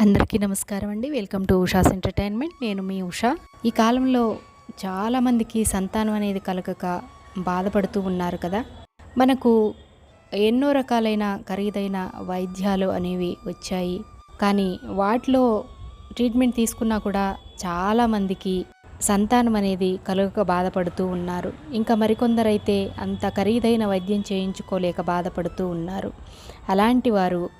అందరికీ నమస్కారం అండి. Welcome to Usha's entertainment. నేను మీ ఉషా. ఈ కాలంలో చాలామందికి సంతానం అనేది కలగక బాధపడుతూ ఉన్నారు కదా. మనకు ఎన్నో రకాలైన ఖరీదైన వైద్యాలు అనేవి వచ్చాయి. కానీ వాటిలో ట్రీట్మెంట్ తీసుకున్నా కూడా చాలామందికి సంతానం అనేది కలుగక బాధపడుతూ ఉన్నారు. ఇంకా మరికొందరైతే అంత ఖరీదైన వైద్యం చేయించుకోలేక బాధపడుతూ ఉన్నారు. అలాంటి వారు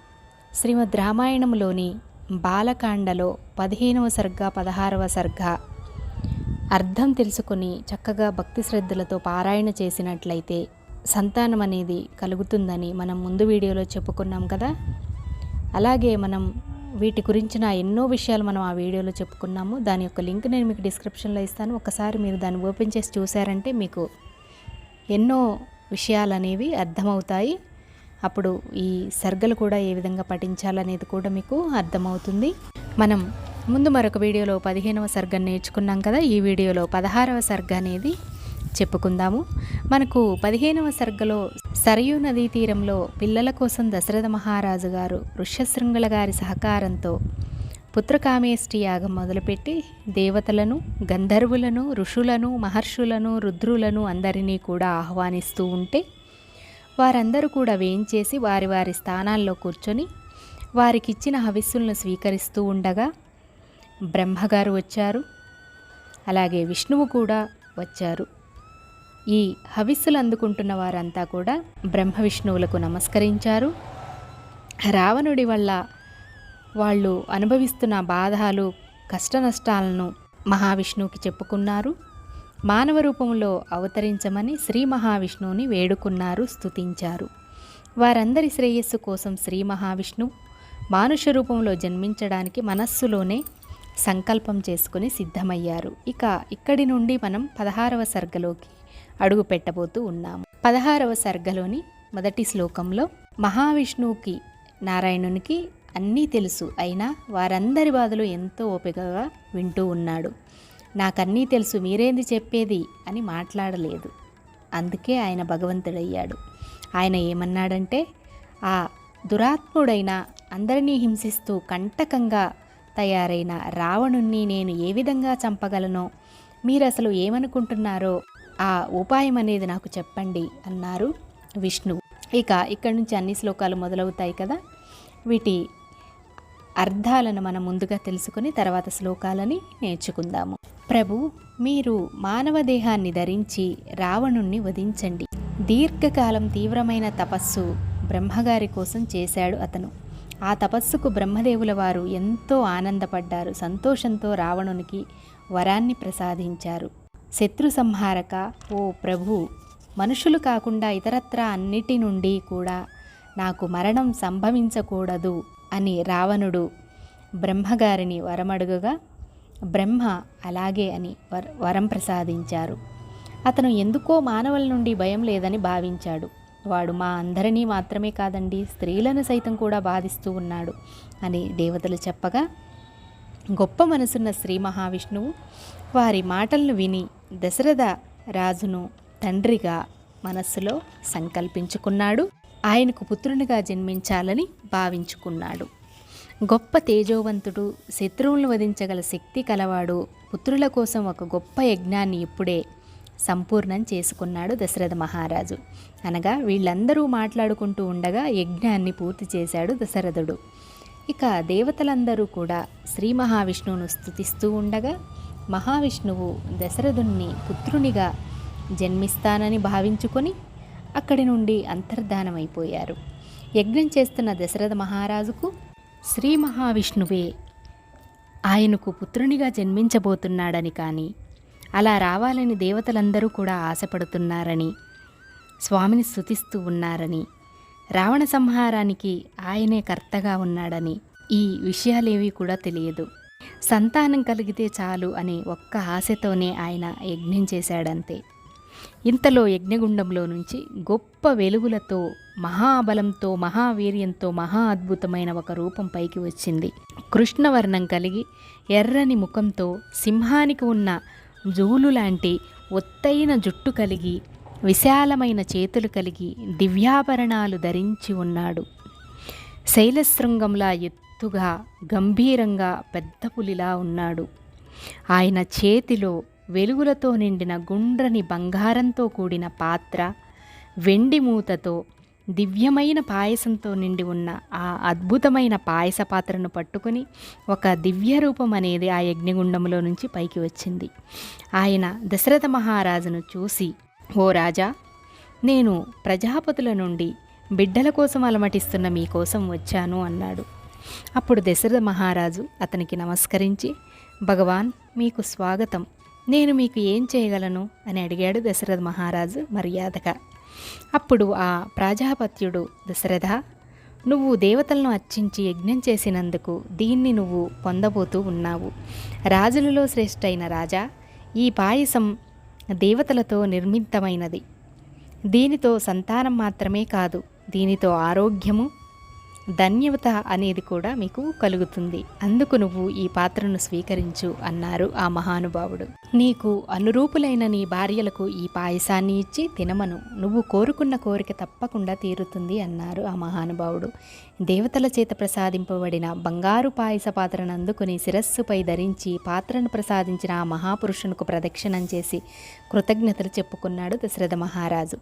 శ్రీమద్ రామాయణంలోని బాలకాండలో పదిహేనవ సర్గ పదహారవ సర్గ. అర్థం తెలుసుకొని చక్కగా భక్తి శ్రద్ధలతో పారాయణ చేసినట్లయితే సంతానం అనేది కలుగుతుందని మనం ముందు వీడియోలో చెప్పుకున్నాం కదా. అలాగే మనం వీటి గురించిన ఎన్నో విషయాలు మనం ఆ వీడియోలో చెప్పుకున్నాము. దాని యొక్క లింక్ నేను మీకు డిస్క్రిప్షన్లో ఇస్తాను. ఒకసారి మీరు దాన్ని ఓపెన్ చేసి చూసారంటే మీకు ఎన్నో విషయాలు అనేవి అర్థమవుతాయి. అప్పుడు ఈ సర్గలు కూడా ఏ విధంగా పఠించాలనేది కూడా మీకు అర్థమవుతుంది. మనం ముందు మరొక వీడియోలో పదిహేనవ సర్గం నేర్చుకున్నాం కదా ఈ వీడియోలో పదహారవ సర్గ అనేది చెప్పుకుందాము. మనకు పదిహేనవ సర్గలో సరయూ నదీ తీరంలో పిల్లల కోసం దశరథ మహారాజు గారు ఋష్యశృంగుల గారి సహకారంతో పుత్రకామేష్టి యాగం మొదలుపెట్టి దేవతలను గంధర్వులను ఋషులను మహర్షులను రుద్రులను అందరినీ కూడా ఆహ్వానిస్తూ ఉంటే వారందరూ కూడా వేయించేసి వారి వారి స్థానాల్లో కూర్చొని వారికిచ్చిన హవిస్సులను స్వీకరిస్తూ ఉండగా బ్రహ్మగారు వచ్చారు. అలాగే విష్ణువు కూడా వచ్చారు. ఈ హవిస్సులు అందుకుంటున్న వారంతా కూడా బ్రహ్మ విష్ణువులకు నమస్కరించారు. రావణుడి వల్ల వాళ్ళు అనుభవిస్తున్న బాధలు కష్ట నష్టాలను మహావిష్ణువుకి చెప్పుకున్నారు. మానవ రూపంలో అవతరించమని శ్రీ మహావిష్ణువుని వేడుకున్నారు స్తుతించారు. వారందరి శ్రేయస్సు కోసం శ్రీ మహావిష్ణువు మానుష రూపంలో జన్మించడానికి మనస్సులోనే సంకల్పం చేసుకుని సిద్ధమయ్యారు. ఇక ఇక్కడి నుండి మనం పదహారవ సర్గలోకి అడుగు పెట్టబోతూ ఉన్నాము. పదహారవ సర్గలోని మొదటి శ్లోకంలో మహావిష్ణువుకి నారాయణునికి అన్నీ తెలుసు. అయినా వారందరి బాధలు ఎంతో ఓపికగా వింటూ ఉన్నాడు. నాకన్నీ తెలుసు మీరేంది చెప్పేది? అని మాట్లాడలేదు. అందుకే ఆయన భగవంతుడయ్యాడు. ఆయన ఏమన్నాడంటే ఆ దురాత్ముడైన అందరినీ హింసిస్తూ కంటకంగా తయారైన రావణుణ్ణి నేను ఏ విధంగా చంపగలనో? మీరు అసలు ఏమనుకుంటున్నారో ఆ ఉపాయం అనేది నాకు చెప్పండి అన్నారు విష్ణు ఇక ఇక్కడి నుంచి అన్ని శ్లోకాలు మొదలవుతాయి కదా. వీటి అర్థాలను మనం ముందుగా తెలుసుకుని తర్వాత శ్లోకాలని నేర్చుకుందాము. ప్రభు మీరు మానవ దేహాన్ని ధరించి రావణుణ్ణి వధించండి. దీర్ఘకాలం తీవ్రమైన తపస్సు బ్రహ్మగారి కోసం చేశాడు అతను. ఆ తపస్సుకు బ్రహ్మదేవుల వారు ఎంతో ఆనందపడ్డారు. సంతోషంతో రావణునికి వరాన్ని ప్రసాదించారు. శత్రు సంహారక ఓ ప్రభు మనుషులు కాకుండా ఇతరత్ర అన్నిటి నుండి కూడా నాకు మరణం సంభవించకూడదు. అని రావణుడు బ్రహ్మగారిని వరమడుగగా బ్రహ్మ అలాగే అని వర వరం ప్రసాదించారు. అతను ఎందుకో మానవుల నుండి భయం లేదని భావించాడు. వాడు మా అందరినీ మాత్రమే కాదండి స్త్రీలను సైతం కూడా బాధిస్తూ ఉన్నాడు అని దేవతలు చెప్పగా గొప్ప మనసున్న శ్రీ మహావిష్ణువు వారి మాటలను విని దశరథ రాజును తండ్రిగా మనస్సులో సంకల్పించుకున్నాడు. ఆయనకు పుత్రునిగా జన్మించాలని భావించుకున్నాడు. గొప్ప తేజోవంతుడు శత్రువులను వధించగల శక్తి కలవాడు పుత్రుల కోసం ఒక గొప్ప యజ్ఞాన్ని ఇప్పుడే సంపూర్ణం చేసుకున్నాడు దశరథ మహారాజు. అనగా వీళ్ళందరూ మాట్లాడుకుంటూ ఉండగా యజ్ఞాన్ని పూర్తి చేశాడు దశరథుడు. ఇక దేవతలందరూ కూడా శ్రీ మహావిష్ణువును స్తుతిస్తూ ఉండగా మహావిష్ణువు దశరథుణ్ణి పుత్రునిగా జన్మిస్తానని భావించుకొని అక్కడి నుండి అంతర్ధానమైపోయారు. యజ్ఞం చేస్తున్న దశరథ మహారాజుకు శ్రీ మహావిష్ణువే ఆయనకు పుత్రునిగా జన్మించబోతున్నాడని కానీ అలా రావాలని దేవతలందరూ కూడా ఆశపడుతున్నారని స్వామిని స్థుతిస్తూ ఉన్నారని రావణ సంహారానికి ఆయనే కర్తగా ఉన్నాడని ఈ విషయాలేవి కూడా తెలియదు. సంతానం కలిగితే చాలు అనే ఒక్క ఆశతోనే ఆయన యజ్ఞం చేశాడంతే. ఇంతలో యజ్ఞగుండంలో నుంచి గొప్ప వెలుగులతో మహాబలంతో మహావీర్యంతో మహా అద్భుతమైన ఒక రూపం పైకి వచ్చింది. కృష్ణవర్ణం కలిగి ఎర్రని ముఖంతో సింహానికి ఉన్న జూలు లాంటి ఒత్తైన జుట్టు కలిగి విశాలమైన చేతులు కలిగి దివ్యాభరణాలు ధరించి ఉన్నాడు. శైలశృంగంలా ఎత్తుగా గంభీరంగా పెద్ద పులిలా ఉన్నాడు. ఆయన చేతిలో వెలుగులతో నిండిన గుండ్రని బంగారంతో కూడిన పాత్ర వెండి మూతతో దివ్యమైన పాయసంతో నిండి ఉన్న ఆ అద్భుతమైన పాయస పాత్రను పట్టుకుని ఒక దివ్య రూపం అనేది ఆ యజ్ఞగుండంలో నుంచి పైకి వచ్చింది. ఆయన దశరథ మహారాజును చూసి ఓ రాజా నేను ప్రజాపతుల నుండి బిడ్డల కోసం అలమటిస్తున్న మీకోసం వచ్చాను అన్నాడు. అప్పుడు దశరథ మహారాజు అతనికి నమస్కరించి భగవాన్ మీకు స్వాగతం. నేను మీకు ఏం చేయగలను? అని అడిగాడు దశరథ మహారాజు మర్యాదగా. అప్పుడు ఆ ప్రాజాపత్యుడు దశరథ నువ్వు దేవతలను అర్చించి యజ్ఞం చేసినందుకు దీన్ని నువ్వు పొందబోతూ ఉన్నావు. రాజులలో శ్రేష్టైన రాజా ఈ పాయసం దేవతలతో నిర్మితమైనది. దీనితో సంతానం మాత్రమే కాదు దీనితో ఆరోగ్యము ధన్యవత అనేది కూడా మీకు కలుగుతుంది. అందుకు నువ్వు ఈ పాత్రను స్వీకరించు అన్నారు ఆ మహానుభావుడు. నీకు అనురూపులైన నీ భార్యలకు ఈ పాయసాన్ని ఇచ్చి తినమను. నువ్వు కోరుకున్న కోరిక తప్పకుండా తీరుతుంది అన్నారు ఆ మహానుభావుడు. దేవతల చేత ప్రసాదింపబడిన బంగారు పాయస పాత్రను అందుకుని శిరస్సుపై ధరించి పాత్రను ప్రసాదించిన ఆ మహాపురుషునికి ప్రదక్షిణం చేసి కృతజ్ఞతలు చెప్పుకున్నాడు దశరథ మహారాజు.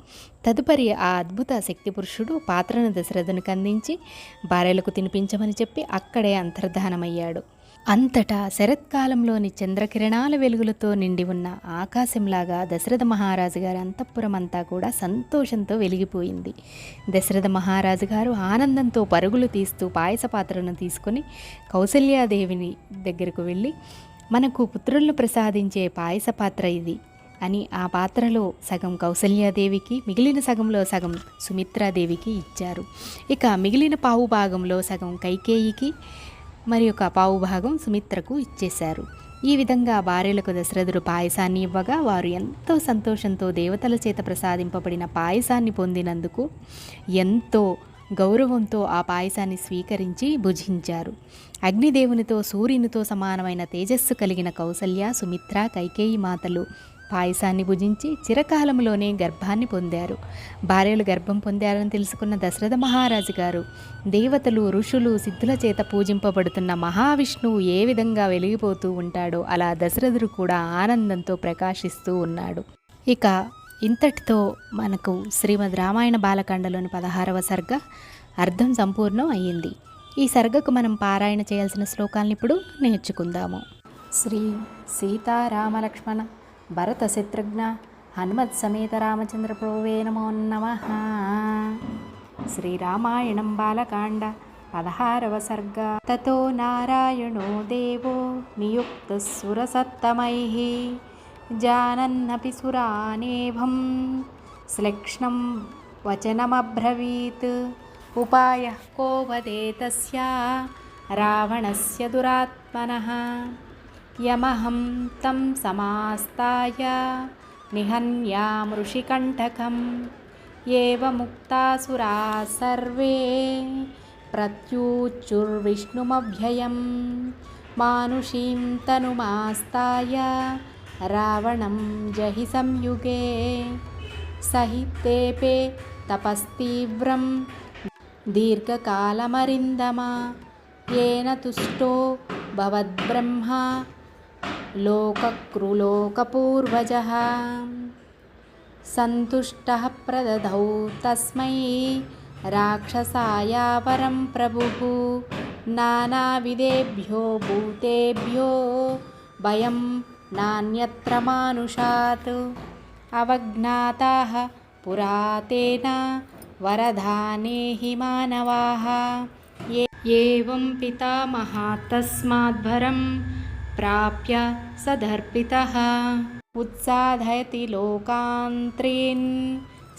తదుపరి ఆ అద్భుత శక్తి పురుషుడు పాత్రను దశరథునికి అందించి భార్యలకు తినిపించమని చెప్పి అక్కడే అంతర్ధానమయ్యాడు. అంతటా శరత్కాలంలోని చంద్రకిరణాల వెలుగులతో నిండి ఉన్న ఆకాశంలాగా దశరథ మహారాజు గారి అంతఃపురం అంతా కూడా సంతోషంతో వెలిగిపోయింది. దశరథ మహారాజు గారు ఆనందంతో పరుగులు తీస్తూ పాయస పాత్రను తీసుకొని కౌసల్యాదేవిని దగ్గరకు వెళ్ళి మనకు పుత్రులను ప్రసాదించే పాయస పాత్ర ఇది. అని ఆ పాత్రలో సగం కౌసల్యాదేవికి మిగిలిన సగంలో సగం సుమిత్రాదేవికి ఇచ్చారు. ఇక మిగిలిన పావు భాగంలో సగం కైకేయికి మరి ఒక పావు భాగం సుమిత్రకు ఇచ్చేశారు. ఈ విధంగా భార్యలకు దశరథుడు పాయసాన్ని ఇవ్వగా వారు ఎంతో సంతోషంతో దేవతల చేత ప్రసాదింపబడిన పాయసాన్ని పొందినందుకు ఎంతో గౌరవంతో ఆ పాయసాన్ని స్వీకరించి భుజించారు. అగ్నిదేవునితో సూర్యునితో సమానమైన తేజస్సు కలిగిన కౌసల్య సుమిత్ర కైకేయి మాతలు పాయసాన్ని భుజించి చిరకాలంలోనే గర్భాన్ని పొందారు. భార్యలు గర్భం పొందారని తెలుసుకున్న దశరథ మహారాజు గారు దేవతలు ఋషులు సిద్ధుల చేత పూజింపబడుతున్న మహావిష్ణువు ఏ విధంగా వెలిగిపోతూ ఉంటాడో అలా దశరథుడు కూడా ఆనందంతో ప్రకాశిస్తూ ఉన్నాడు. ఇక ఇంతటితో మనకు శ్రీమద్ రామాయణ బాలకాండలోని పదహారవ సర్గ అర్థం సంపూర్ణం అయ్యింది. ఈ సర్గకు మనం పారాయణ చేయాల్సిన శ్లోకాలను ఇప్పుడు నేర్చుకుందాము. శ్రీ సీతారామలక్ష్మణ భరత శత్రుఘ్న హనుమత్ సమేత రామచంద్ర ప్రభువే నమో నమ. శ్రీరామాయణం బాలకాండ పదహారవ సర్గ తతో నారాయణో దేవో నియుక్త సురసత్తమై. జానన్నపి సురానేభం. శ్లక్ష్ణం వచనమబ్రవీత్. ఉపాయ కో వదే తస్యా రావణస్య దురాత్మనः. యమహం తం సమాస్తాయ నిహన్యామృషికంఠకం ఏవముక్తాసురా సర్వే ప్రత్యూచుర్విష్ణుమభ్యయం మానుషీం తనుమాస్తాయ రావణం జహి సంయుగే సహితేపే తపస్తీవ్రం దీర్ఘకాలమరిందమా ఏన తుష్టో భవద్బ్రహ్మ लोककृलोकपूर्वजः सन्तुष्टः प्रददौ तस्मै राक्षसाया वरं प्रभुः। नानाविधेभ्यो भूतेभ्यो भयं नान्यत्र मानुषात्। अवज्ञाताः पुरा तेन वरदाने हि मानवाः। एवं पितामहा तस्माद्भरं प्राप्य सदर्पितः उत्साधयति लोकान्त्रीन्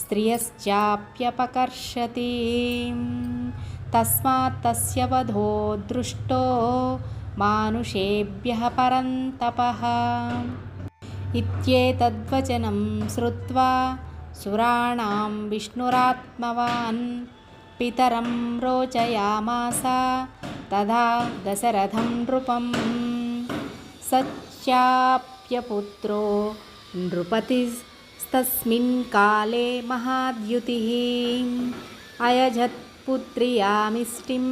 स्त्रियश्चाप्यपकर्षति तस्मात् तस्य वधो दृष्टो मानुषेभ्यः परन्तपः इत्येतद्वचनं श्रुत्वा सुराणां विष्णुरात्मवान् पितरं रोचयामास तदा दशरथं नृपं सच्याप्यपुत्रो नृपतिस्तस्मिन् काले महाद्युतिः अयजत्पुत्र्यामिष्टिं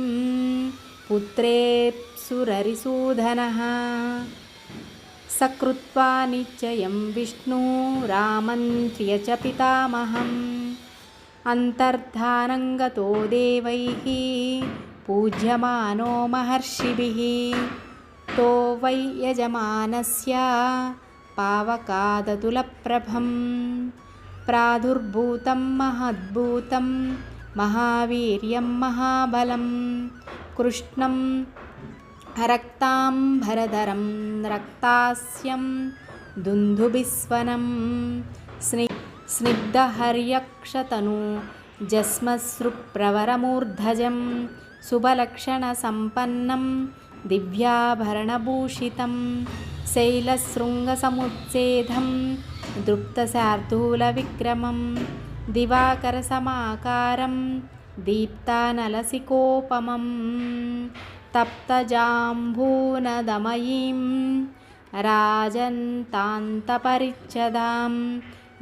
पुत्रेप्सुररिसूधनः सकृत्वा निश्चयं विष्णु रामन्त्र्य च पितामहम् अन्तर्धानङ्गतो देवैः पूज्यमानो महर्षिभिः तो वै यजमानस्य पावकादतुलप्रभं प्रादुर्भूतं महद्भूतं महावीर्यं महाबलं कृष्णं रक्ताम्बरधरं रक्तास्यं दुन्दुभिस्वनं स्नि स्निग्धहर्यक्षतनु जस्मश्रुप्रवरमूर्धजं शुभलक्षणसम्पन्नं दिव्याभरणभूषितं शैलशृङ्गसमुच्छेदं दृप्तशार्दूलविक्रमं दिवाकरसमाकारं दीप्तानलसिकोपमं तप्तजाम्बूनदमयीं राजन्तान्तपरिच्छदां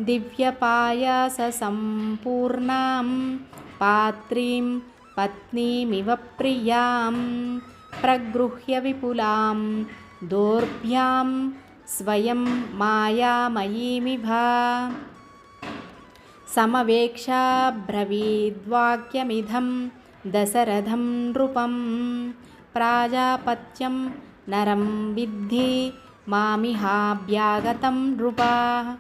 दिव्यपायाससम्पूर्णां पात्रीं पत्नीमिव प्रियां प्रगृह्य विपुलां दोर्भ्यां स्वयं मायामयीमिव समवेक्षाब्रवीद्वाक्यमिदं दशरथं नृपं। प्राजापत्यं नरं विद्धि मामिहाभ्यागतं नृपा।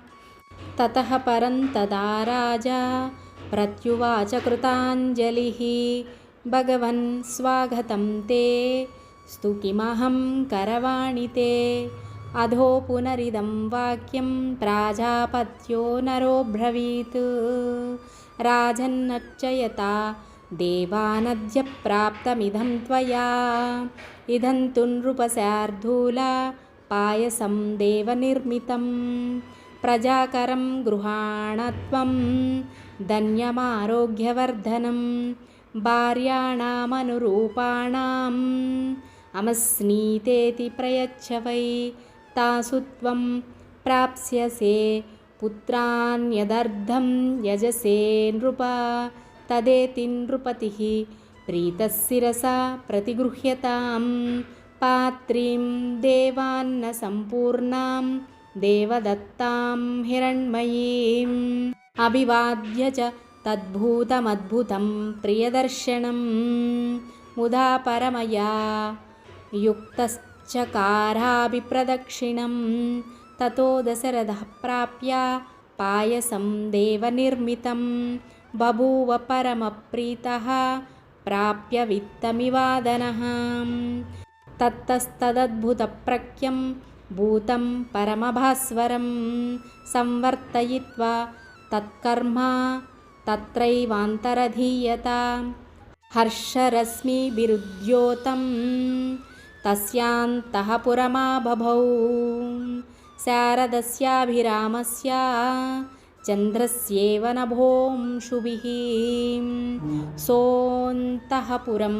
ततः परं तदा राजा प्रत्युवाच कृताञ्जलिः भगवन् स्वागतं ते स्तुतिमहं करवाणि ते अधो पुनरिदं वाक्यं प्राजापत्यो नरोऽब्रवीत् राजन्नर्चयता देवानद्य प्राप्तमिदं त्वया इदं तु नृपशार्दूला पायसं देवनिर्मितं प्रजाकरं गृहाण त्वं धन्यमारोग्यवर्धनं भार्याणामनुरूपाणाम्। अमस्नीतेति प्रयच्छ वै। तासु त्वं प्राप्स्यसे। पुत्रान्यदर्धं यजसे नृप। तदेति नृपतिः। प्रीतशिरसा प्रतिगृह्यतां पात्रीं देवान्नसम्पूर्णां देवदत्तां हिरण्मयीम्। अभिवाद्य च तद्भूतमद्भुतं प्रियदर्शनं। मुदा परमया युक्तश्चकाराभिप्रदक्षिणं ततो दशरथः प्राप्य पायसं देवनिर्मितं। बभूव परमप्रीतः प्राप्य वित्तमिवादनः। तत्तस्तदद्भुतप्रख्यं भूतं परमभास्वरं। संवर्तयित्वा तत्कर्म तत्रैवान्तरधीयता हर्षरश्मिभिरुद्योतं तस्यान्तः पुरमाबभौ शारदस्याभिरामस्य चन्द्रस्येव नभोंशुभिः सोऽन्तःपुरं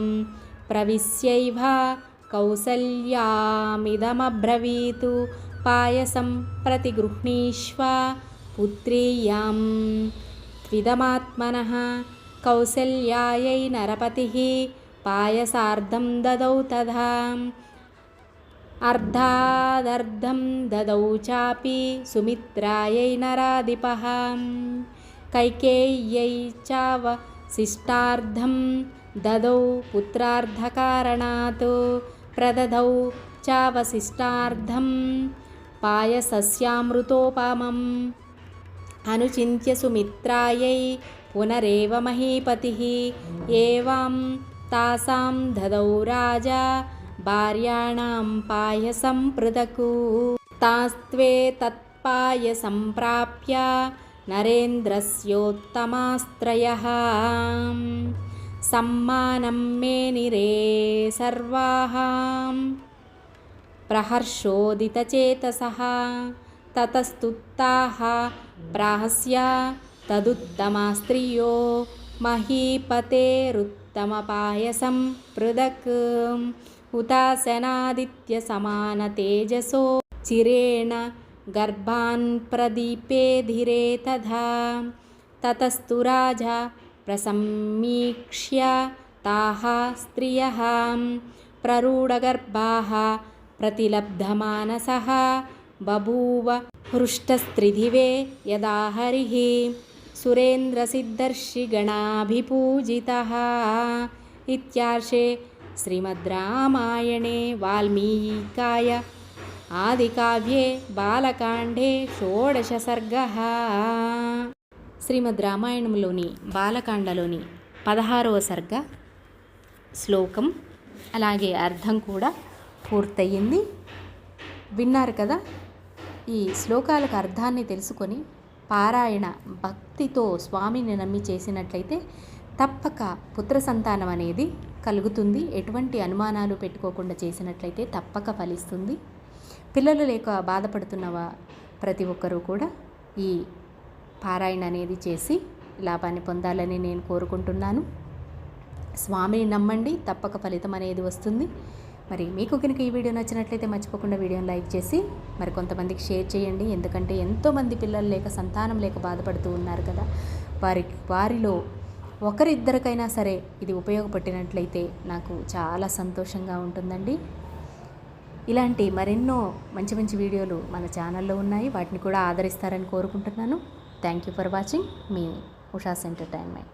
प्रविश्यैव कौसल्यामिदमब्रवीत् पायसं प्रतिगृह्णीष्व पुत्रीयां त्विदमात्मनः कौसल्यायै नरपतिः पायसार्धं ददौ तथा अर्धादर्धं ददौ चापि सुमित्रायै नराधिपः कैकेय्यै चावशिष्टार्धं ददौ पुत्रार्धकारणात् प्रददौ चावशिष्टार्धं पायसस्यामृतोपमम् అనుచింత్య సుమిత్రాయై పునరేవ మహీపతి. ఏవం తాసాం దదౌ రాజా భార్యాణం పాయసం పృథకు. తాస్త్వే తత్పాయసం ప్రాప్య నరేంద్రస్యోత్తమాస్త్రయ సమ్మానం మే నిరే సర్వా. ప్రహర్షోదితచేతస ततस्तुत्ताः प्राहस्य तदुत्तमा स्त्रियो महीपतेरुत्तमपायसं पृथक् हुतासनादित्यसमानतेजसो चिरेण गर्भान् प्रदीपे धीरे तथा ततस्तु राजा प्रसमीक्ष्य ताः स्त्रियः प्ररूढगर्भाः प्रतिलब्धमानसः बभूव हृष्टस्त्रिधिवे यदा हरिः सुरेन्द्रसिद्धर्षिगणाभिपूजितः इत्यार्षे श्रीमद्रामायणे वाल्मीकाय ఆదికావ్యే బాలకాండే షోడశ సర్గः శ్రీమద్ రామాయణంలోని బాలకాండలోని పదహారవ సర్గ శ్లోకం అలాగే అర్థం కూడా పూర్తయింది విన్నారు కదా ఈ శ్లోకాలకు అర్థాన్ని తెలుసుకొని పారాయణ భక్తితో స్వామిని నమ్మి చేసినట్లయితే తప్పక పుత్ర సంతానం అనేది కలుగుతుంది. ఎటువంటి అనుమానాలు పెట్టుకోకుండా చేసినట్లయితే తప్పక ఫలిస్తుంది. పిల్లలు లేక బాధపడుతున్నవా ప్రతి ఒక్కరూ కూడా ఈ పారాయణ అనేది చేసి లాభాన్ని పొందాలని నేను కోరుకుంటున్నాను. స్వామిని నమ్మండి తప్పక ఫలితం అనేది వస్తుంది. మరి మీకు కనుక ఈ వీడియో నచ్చినట్లయితే మర్చిపోకుండా వీడియోని లైక్ చేసి మరి కొంతమందికి షేర్ చేయండి. ఎందుకంటే ఎంతోమంది పిల్లలు లేక సంతానం లేక బాధపడుతూ ఉన్నారు కదా. వారి వారిలో ఒకరిద్దరికైనా సరే ఇది ఉపయోగపడినట్లయితే నాకు చాలా సంతోషంగా ఉంటుందండి. ఇలాంటి మరెన్నో మంచి మంచి వీడియోలు మన ఛానల్లో ఉన్నాయి. వాటిని కూడా ఆదరిస్తారని కోరుకుంటున్నాను. థ్యాంక్ యూ ఫర్ వాచింగ్ మీ ఉషాస్ ఎంటర్టైన్మెంట్